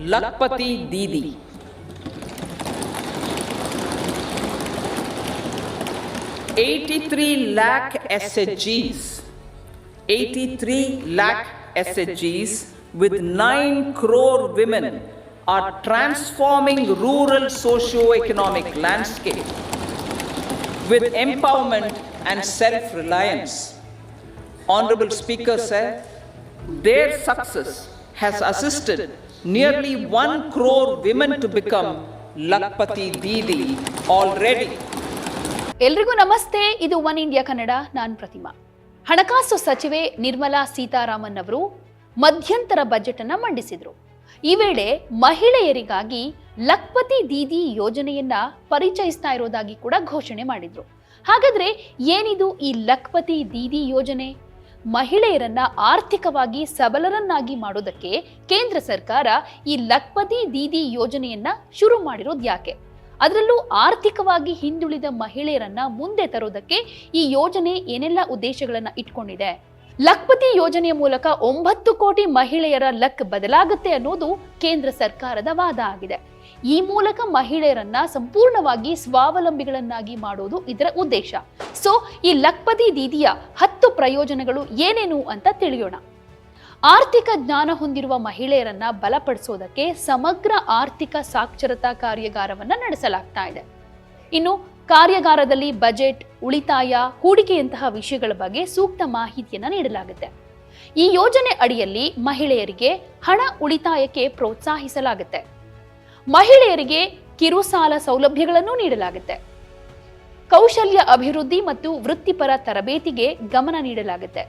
लखपति दीदी 83 lakh SHGs, 83 lakh SHGs with 9 crore women are transforming rural socio-economic landscape with empowerment and self-reliance. Honorable Speaker said, their success has assisted nearly 1 crore women to become Lakpati Didi already. ಎಲ್ರಿಗೂ ನಮಸ್ತೆ. ಇದು One India Kannada. ನಾನು ಪ್ರತಿಮಾ. ಹಣಕಾಸು ಸಚಿವೆ ನಿರ್ಮಲಾ ಸೀತಾರಾಮನ್ ಅವರು ಮಧ್ಯಂತರ budget ಅನ್ನ ಮಂಡಿಸಿದ್ರು. ಈ ವೇಳೆ ಮಹಿಳೆಯರಿಗಾಗಿ ಲಕ್ಪತಿ ದೀದಿ ಯೋಜನೆಯನ್ನ ಪರಿಚಯಿಸ್ತಾ ಇರೋದಾಗಿ ಕೂಡ ಘೋಷಣೆ ಮಾಡಿದ್ರು. ಹಾಗಾದ್ರೆ ಏನಿದು ಈ ಲಕ್ಪತಿ ದೀದಿ ಯೋಜನೆ? ಮಹಿಳೆಯರನ್ನ ಆರ್ಥಿಕವಾಗಿ ಸಬಲರನ್ನಾಗಿ ಮಾಡೋದಕ್ಕೆ ಕೇಂದ್ರ ಸರ್ಕಾರ ಈ ಲಕ್ಪತಿ ದೀದಿ ಯೋಜನೆಯನ್ನ ಶುರು ಮಾಡಿರೋದು ಯಾಕೆ? ಅದರಲ್ಲೂ ಆರ್ಥಿಕವಾಗಿ ಹಿಂದುಳಿದ ಮಹಿಳೆಯರನ್ನ ಮುಂದೆ ತರೋದಕ್ಕೆ ಈ ಯೋಜನೆ ಏನೆಲ್ಲ ಉದ್ದೇಶಗಳನ್ನ ಇಟ್ಕೊಂಡಿದೆ? ಲಕ್ಪತಿ ಯೋಜನೆಯ ಮೂಲಕ ಒಂಬತ್ತು ಕೋಟಿ ಮಹಿಳೆಯರ ಲಕ್ ಬದಲಾಗುತ್ತೆ ಅನ್ನೋದು ಕೇಂದ್ರ ಸರ್ಕಾರದ ವಾದ ಆಗಿದೆ. ಈ ಮೂಲಕ ಮಹಿಳೆಯರನ್ನ ಸಂಪೂರ್ಣವಾಗಿ ಸ್ವಾವಲಂಬಿಗಳನ್ನಾಗಿ ಮಾಡೋದು ಇದರ ಉದ್ದೇಶ. ಸೊ ಈ ಲಕ್ಪತಿ ದೀದಿಯ ಹತ್ತು ಪ್ರಯೋಜನಗಳು ಏನೇನು ಅಂತ ತಿಳಿಯೋಣ. ಆರ್ಥಿಕ ಜ್ಞಾನ ಹೊಂದಿರುವ ಮಹಿಳೆಯರನ್ನ ಬಲಪಡಿಸೋದಕ್ಕೆ ಸಮಗ್ರ ಆರ್ಥಿಕ ಸಾಕ್ಷರತಾ ಕಾರ್ಯಾಗಾರವನ್ನ ನಡೆಸಲಾಗ್ತಾ ಇದೆ. ಇನ್ನು, ಕಾರ್ಯಾಗಾರದಲ್ಲಿ ಬಜೆಟ್, ಉಳಿತಾಯ, ಹೂಡಿಕೆಯಂತಹ ವಿಷಯಗಳ ಬಗ್ಗೆ ಸೂಕ್ತ ಮಾಹಿತಿಯನ್ನ ನೀಡಲಾಗುತ್ತೆ. ಈ ಯೋಜನೆ ಅಡಿಯಲ್ಲಿ ಮಹಿಳೆಯರಿಗೆ ಹಣ ಉಳಿತಾಯಕ್ಕೆ ಪ್ರೋತ್ಸಾಹಿಸಲಾಗುತ್ತೆ. ಮಹಿಳೆಯರಿಗೆ ಕಿರುಸಾಲ ಸೌಲಭ್ಯಗಳನ್ನು ನೀಡಲಾಗುತ್ತೆ. ಕೌಶಲ್ಯ ಅಭಿವೃದ್ಧಿ ಮತ್ತು ವೃತ್ತಿಪರ ತರಬೇತಿಗೆ ಗಮನ ನೀಡಲಾಗುತ್ತೆ.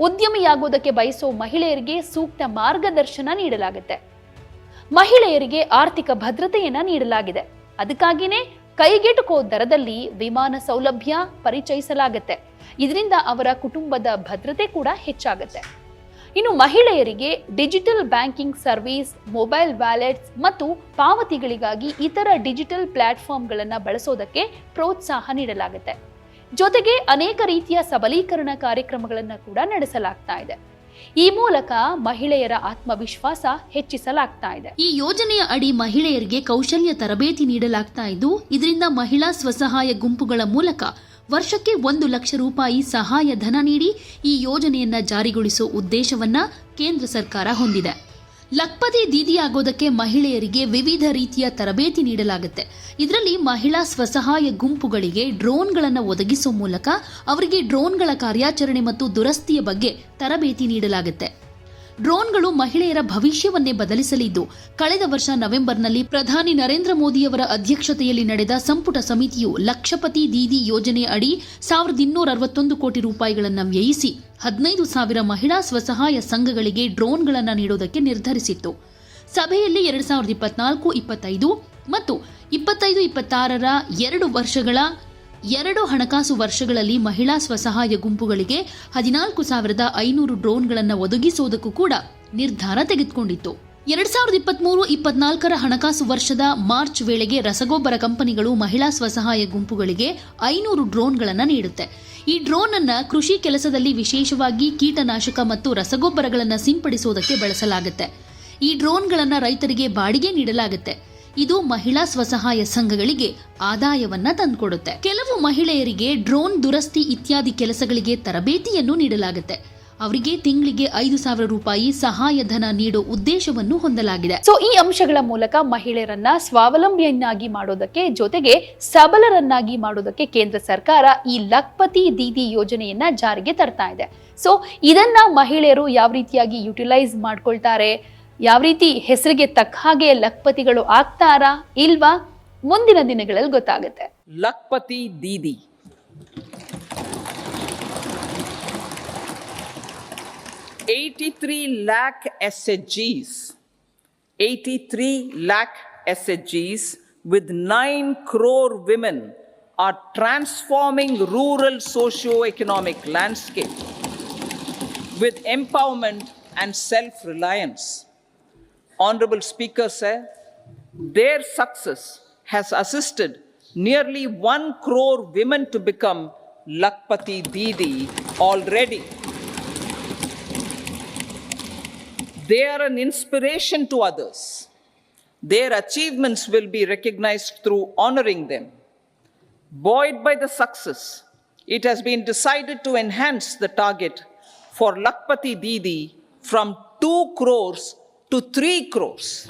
ಉದ್ಯಮಿಯಾಗುವುದಕ್ಕೆ ಬಯಸೋ ಮಹಿಳೆಯರಿಗೆ ಸೂಕ್ತ ಮಾರ್ಗದರ್ಶನ ನೀಡಲಾಗುತ್ತೆ. ಮಹಿಳೆಯರಿಗೆ ಆರ್ಥಿಕ ಭದ್ರತೆಯನ್ನ ನೀಡಲಾಗಿದೆ. ಅದಕ್ಕಾಗಿಯೇ ಕೈಗೆಟುಕೋ ದರದಲ್ಲಿ ವಿಮಾನ ಸೌಲಭ್ಯ ಪರಿಚಯಿಸಲಾಗುತ್ತೆ. ಇದರಿಂದ ಅವರ ಕುಟುಂಬದ ಭದ್ರತೆ ಕೂಡ ಹೆಚ್ಚಾಗುತ್ತೆ. ಇನ್ನು ಮಹಿಳೆಯರಿಗೆ digital banking service, mobile wallets ಮತ್ತು ಪಾವತಿಗಳಿಗಾಗಿ ಇತರ ಡಿಜಿಟಲ್ ಪ್ಲಾಟ್ಫಾರ್ಮ್ಗಳನ್ನು ಬಳಸೋದಕ್ಕೆ ಪ್ರೋತ್ಸಾಹ ನೀಡಲಾಗುತ್ತೆ. ಜೊತೆಗೆ ಅನೇಕ ರೀತಿಯ ಸಬಲೀಕರಣ ಕಾರ್ಯಕ್ರಮಗಳನ್ನು ಕೂಡ ನಡೆಸಲಾಗ್ತಾ ಇದೆ. ಈ ಮೂಲಕ ಮಹಿಳೆಯರ ಆತ್ಮವಿಶ್ವಾಸ ಹೆಚ್ಚಿಸಲಾಗ್ತಾ ಇದೆ. ಈ ಯೋಜನೆಯ ಅಡಿ ಮಹಿಳೆಯರಿಗೆ ಕೌಶಲ್ಯ ತರಬೇತಿ ನೀಡಲಾಗ್ತಾ ಇದ್ದು, ಇದರಿಂದ ಮಹಿಳಾ ಸ್ವಸಹಾಯ ಗುಂಪುಗಳ ಮೂಲಕ ವರ್ಷಕ್ಕೆ ಒಂದು ಲಕ್ಷ ರೂಪಾಯಿ ಸಹಾಯ ಧನ ನೀಡಿ ಈ ಯೋಜನೆಯನ್ನ ಜಾರಿಗೊಳಿಸೋ ಉದ್ದೇಶವನ್ನ ಕೇಂದ್ರ ಸರ್ಕಾರ ಹೊಂದಿದೆ. ಲಕ್ಪತಿ ದೀದಿಯಾಗೋದಕ್ಕೆ ಮಹಿಳೆಯರಿಗೆ ವಿವಿಧ ರೀತಿಯ ತರಬೇತಿ ನೀಡಲಾಗುತ್ತೆ. ಇದರಲ್ಲಿ ಮಹಿಳಾ ಸ್ವಸಹಾಯ ಗುಂಪುಗಳಿಗೆ ಡ್ರೋನ್ಗಳನ್ನು ಒದಗಿಸುವ ಮೂಲಕ ಅವರಿಗೆ ಡ್ರೋನ್ಗಳ ಕಾರ್ಯಾಚರಣೆ ಮತ್ತು ದುರಸ್ತಿಯ ಬಗ್ಗೆ ತರಬೇತಿ ನೀಡಲಾಗುತ್ತೆ. ಡ್ರೋನ್ಗಳು ಮಹಿಳೆಯರ ಭವಿಷ್ಯವನ್ನೇ ಬದಲಿಸಲಿದ್ದು, ಕಳೆದ ವರ್ಷ ನವೆಂಬರ್ನಲ್ಲಿ ಪ್ರಧಾನಿ ನರೇಂದ್ರ ಮೋದಿಯವರ ಅಧ್ಯಕ್ಷತೆಯಲ್ಲಿ ನಡೆದ ಸಂಪುಟ ಸಮಿತಿಯು ಲಕ್ಷಪತಿ ದೀದಿ ಯೋಜನೆ ಅಡಿ ಸಾವಿರದ ಇನ್ನೂರ ಅರವತ್ತೊಂದು ಕೋಟಿ ರೂಪಾಯಿಗಳನ್ನು ವ್ಯಯಿಸಿ ಹದಿನೈದು ಸಾವಿರ ಮಹಿಳಾ ಸ್ವಸಹಾಯ ಸಂಘಗಳಿಗೆ ಡ್ರೋನ್ಗಳನ್ನು ನೀಡೋದಕ್ಕೆ ನಿರ್ಧರಿಸಿತ್ತು. ಸಭೆಯಲ್ಲಿ ಎರಡು ಸಾವಿರದ ಇಪ್ಪತ್ನಾಲ್ಕು, ಇಪ್ಪತ್ತೈದು ಮತ್ತು ಇಪ್ಪತ್ತೈದು, ಇಪ್ಪತ್ತಾರರ ಎರಡು ವರ್ಷಗಳ ಎರಡು ಹಣಕಾಸು ವರ್ಷಗಳಲ್ಲಿ ಮಹಿಳಾ ಸ್ವಸಹಾಯ ಗುಂಪುಗಳಿಗೆ ಹದಿನಾಲ್ಕು ಸಾವಿರದ ಐನೂರು ಡ್ರೋನ್ಗಳನ್ನು ಒದಗಿಸುವುದಕ್ಕೂ ಕೂಡ ನಿರ್ಧಾರ ತೆಗೆದುಕೊಂಡಿತ್ತು. ಎರಡ್ ಸಾವಿರದ ಇಪ್ಪತ್ಮೂರು ಇಪ್ಪತ್ನಾಲ್ಕರ ಹಣಕಾಸು ವರ್ಷದ ಮಾರ್ಚ್ ವೇಳೆಗೆ ರಸಗೊಬ್ಬರ ಕಂಪನಿಗಳು ಮಹಿಳಾ ಸ್ವಸಹಾಯ ಗುಂಪುಗಳಿಗೆ ಐನೂರು ಡ್ರೋನ್ಗಳನ್ನು ನೀಡುತ್ತೆ. ಈ ಡ್ರೋನ್ ಅನ್ನ ಕೃಷಿ ಕೆಲಸದಲ್ಲಿ ವಿಶೇಷವಾಗಿ ಕೀಟನಾಶಕ ಮತ್ತು ರಸಗೊಬ್ಬರಗಳನ್ನು ಸಿಂಪಡಿಸುವುದಕ್ಕೆ ಬಳಸಲಾಗುತ್ತೆ. ಈ ಡ್ರೋನ್ಗಳನ್ನು ರೈತರಿಗೆ ಬಾಡಿಗೆ ನೀಡಲಾಗುತ್ತೆ. ಇದು ಮಹಿಳಾ ಸ್ವಸಹಾಯ ಸಂಘಗಳಿಗೆ ಆದಾಯವನ್ನ ತಂದುಕೊಡುತ್ತೆ. ಕೆಲವು ಮಹಿಳೆಯರಿಗೆ ಡ್ರೋನ್ ದುರಸ್ತಿ ಇತ್ಯಾದಿ ಕೆಲಸಗಳಿಗೆ ತರಬೇತಿಯನ್ನು ನೀಡಲಾಗುತ್ತೆ. ಅವರಿಗೆ ತಿಂಗಳಿಗೆ ಐದು ಸಾವಿರ ರೂಪಾಯಿ ಸಹಾಯಧನ ನೀಡೋ ಉದ್ದೇಶವನ್ನು ಹೊಂದಲಾಗಿದೆ. ಸೊ ಈ ಅಂಶಗಳ ಮೂಲಕ ಮಹಿಳೆಯರನ್ನ ಸ್ವಾವಲಂಬಿಯನ್ನಾಗಿ ಮಾಡೋದಕ್ಕೆ ಜೊತೆಗೆ ಸಬಲರನ್ನಾಗಿ ಮಾಡೋದಕ್ಕೆ ಕೇಂದ್ರ ಸರ್ಕಾರ ಈ ಲಕ್ಪತಿ ದೀದಿ ಯೋಜನೆಯನ್ನ ಜಾರಿಗೆ ತರ್ತಾ ಇದೆ. ಸೊ ಇದನ್ನ ಮಹಿಳೆಯರು ಯಾವ ರೀತಿಯಾಗಿ ಯುಟಿಲೈಸ್ ಮಾಡ್ಕೊಳ್ತಾರೆ? ಯಾವ ರೀತಿ ಹೆಸರಿಗೆ ತಕ್ಕ ಹಾಗೆ ಲಖಪತಿಗಳು ಆಗ್ತಾರಾ ಇಲ್ವಾ ಮುಂದಿನ ದಿನಗಳಲ್ಲಿ ಗೊತ್ತಾಗುತ್ತೆ. Lakhpati Didi. Eighty three lakh S H Gs eighty three lakh S H Gs with nine crore women are transforming rural socio economic landscape with empowerment and self reliance Honorable Speaker said, their success has assisted nearly 1 crore women to become Lakpati Didi already. They are an inspiration to others. Their achievements will be recognized through honoring them. Buoyed by the success, it has been decided to enhance the target for Lakpati Didi from 2 crores to 3 crores.